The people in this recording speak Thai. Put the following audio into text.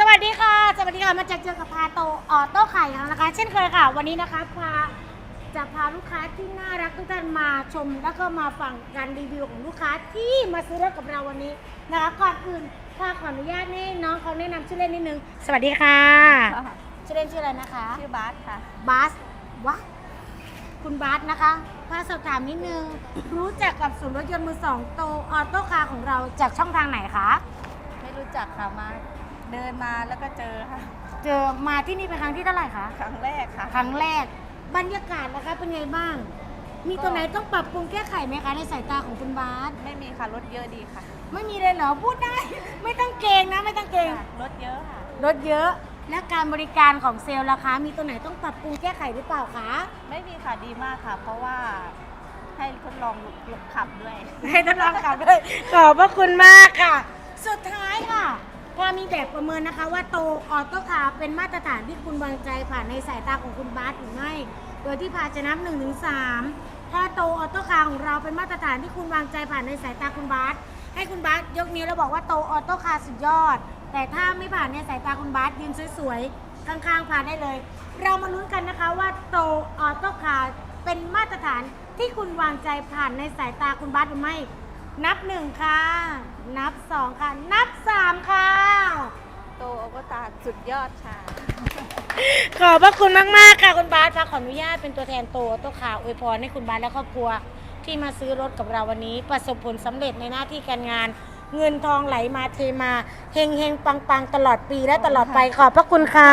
สวัสดีค่ะ สวัสดีค่ะ มาเจอเจอกับพาโตออโต้ไข่แล้วนะคะ เช่นเคยค่ะ วันนี้นะคะพาจะพาลูกค้าที่น่ารักทุกท่านมาชม แล้วก็มาฟังการรีวิวของลูกค้าที่มาซื้อรถกับเราวันนี้นะคะก่อนอื่นพาขออนุญาตให้น้องเขาแนะนำชื่อเล่นนิดนึง สวัสดีค่ะชื่อเล่นชื่ออะไรนะคะ ชื่อบาสค่ะ บาสวะคุณบาสนะคะพาสอบถามนิดนึง รู้จักกับศูนย์รถยนต์มือสองโตออโต้คาร์ของเราจากช่องทางไหนคะ ไม่รู้จักค่ะมา เดินมาแล้วก็เจอค่ะเจอมาที่นี่เป็นครั้งที่เท่าไหร่คะ ครั้งแรกค่ะ ครั้งแรกบรรยากาศนะคะเป็นไงบ้าง มีตรงไหนต้องปรับปรุงแก้ไขไหมคะในสายตาของคุณบาสไม่มีค่ะรถเยอะดีค่ะไม่มีเลยเหรอพูดได้ ไม่ต้องเกรงนะไม่ต้องเกรงค่ะรถเยอะค่ะ รถเยอะ และการบริการของเซลล์ราคามีตัวไหนต้องปรับปรุงแก้ไขหรือเปล่าคะไม่มีค่ะดีมากค่ะ เพราะว่าให้ทดลองหลบขับด้วย ให้ทดลองขับด้วยขอบพระคุณมากค่ะ สุดท้ายค่ะ พอมีแบบประเมินนะคะว่าโตออโต้คาร์เป็นมาตรฐานที่คุณวางใจผ่านในสายตาของคุณบาสหรือไม่ โดยที่พาจะนับหนึ่งถึงสามถ้าโตออโต้คาร์ของเราเป็นมาตรฐานที่คุณวางใจผ่านในสายตาคุณบาสให้คุณบาสยกนิ้วแล้วบอกว่าโตออโต้คาร์สุดยอด แต่ถ้าไม่ผ่านในสายตาคุณบาสยืนสวยๆข้างๆผ่านได้เลย เรามาลุ้นกันนะคะว่าโตออโต้คาร์เป็นมาตรฐานที่คุณวางใจผ่านในสายตาคุณบาสหรือไม่ นับหนึ่งค่ะ นับสองค่ะ นับสามค่ะ โตโอโกตาสุดยอดค่ะ ขอบพระคุณมาก ๆ ค่ะ คุณบาสค่ะขออนุญาตเป็นตัวแทนโตโต้ข่าวอวยพรให้คุณบาสและครอบครัว ที่มาซื้อรถกับเราวันนี้ ประสบผลสำเร็จในหน้าที่การงาน เงินทองไหลมาเทมาเฮงเฮงปังปังๆ ตลอดปีและตลอดไปขอบพระคุณค่ะ